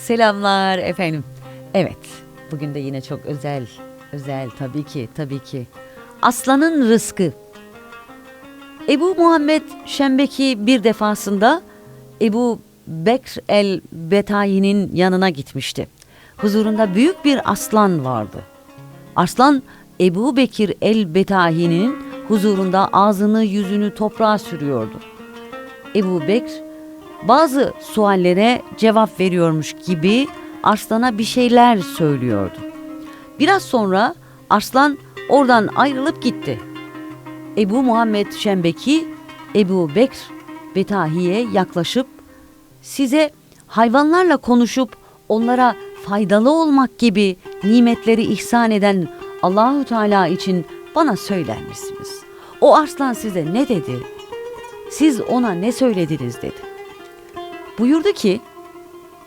Selamlar efendim. Evet, bugün de yine çok özel, özel tabii ki, tabii ki. Aslanın rızkı. Ebu Muhammed Şembeki bir defasında Ebu Bekr el Betayi'nin yanına gitmişti. Huzurunda büyük bir aslan vardı. Aslan Ebu Bekir el Betahi'nin huzurunda ağzını yüzünü toprağa sürüyordu. Ebu Bekr bazı suallere cevap veriyormuş gibi Arslan'a bir şeyler söylüyordu. Biraz sonra Arslan oradan ayrılıp gitti. Ebu Muhammed Şembeki Ebu Bekr Betahi'ye yaklaşıp size hayvanlarla konuşup onlara faydalı olmak gibi nimetleri ihsan eden Allahü Teala için bana söyler misiniz? O arslan size ne dedi? Siz ona ne söylediniz dedi. Buyurdu ki,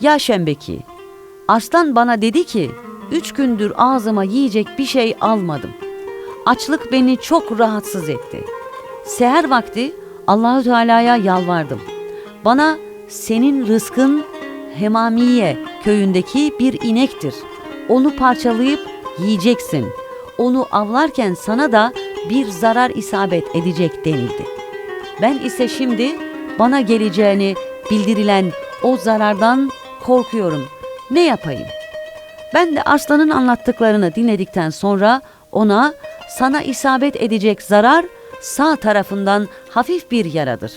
ya Şembeki, arslan bana dedi ki, üç gündür ağzıma yiyecek bir şey almadım. Açlık beni çok rahatsız etti. Seher vakti Allahü Teala'ya yalvardım. Bana senin rızkın Hemamiye köyündeki bir inektir. Onu parçalayıp yiyeceksin. Onu avlarken sana da bir zarar isabet edecek denildi. Ben ise şimdi bana geleceğini bildirilen o zarardan korkuyorum. Ne yapayım? Ben de aslanın anlattıklarını dinledikten sonra ona sana isabet edecek zarar sağ tarafından hafif bir yaradır.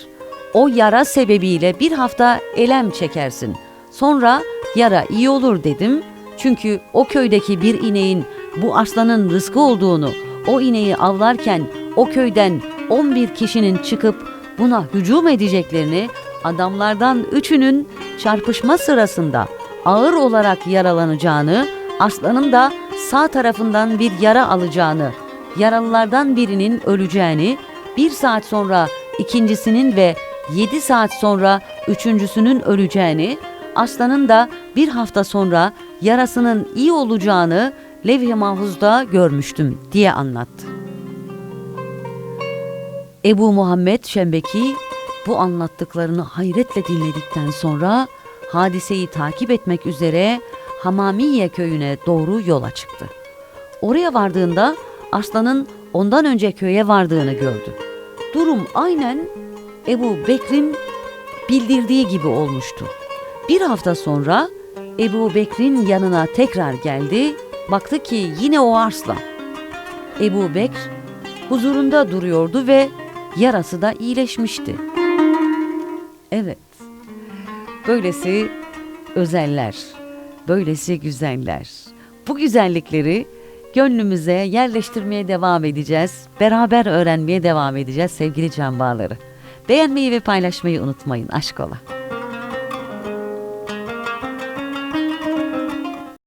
O yara sebebiyle bir hafta elem çekersin. Sonra yara iyi olur dedim. Çünkü o köydeki bir ineğin bu aslanın rızkı olduğunu, o ineği avlarken o köyden 11 kişinin çıkıp buna hücum edeceklerini, adamlardan üçünün çarpışma sırasında ağır olarak yaralanacağını, aslanın da sağ tarafından bir yara alacağını, yaralılardan birinin öleceğini, bir saat sonra ikincisinin ve yedi saat sonra üçüncüsünün öleceğini, aslanın da bir hafta sonra yarasının iyi olacağını levh-i mahfuzda görmüştüm diye anlattı. Ebu Muhammed Şembeki bu anlattıklarını hayretle dinledikten sonra hadiseyi takip etmek üzere Hamamiye köyüne doğru yola çıktı. Oraya vardığında aslanın ondan önce köye vardığını gördü. Durum aynen Ebu Bekr'in bildirdiği gibi olmuştu. Bir hafta sonra Ebu Bekr'in yanına tekrar geldi. Baktı ki yine o arslan. Ebu Bekr huzurunda duruyordu ve yarası da iyileşmişti. Evet, böylesi özeller, böylesi güzeller. Bu güzellikleri gönlümüze yerleştirmeye devam edeceğiz. Beraber öğrenmeye devam edeceğiz sevgili can bağları. Beğenmeyi ve paylaşmayı unutmayın. Aşk ola.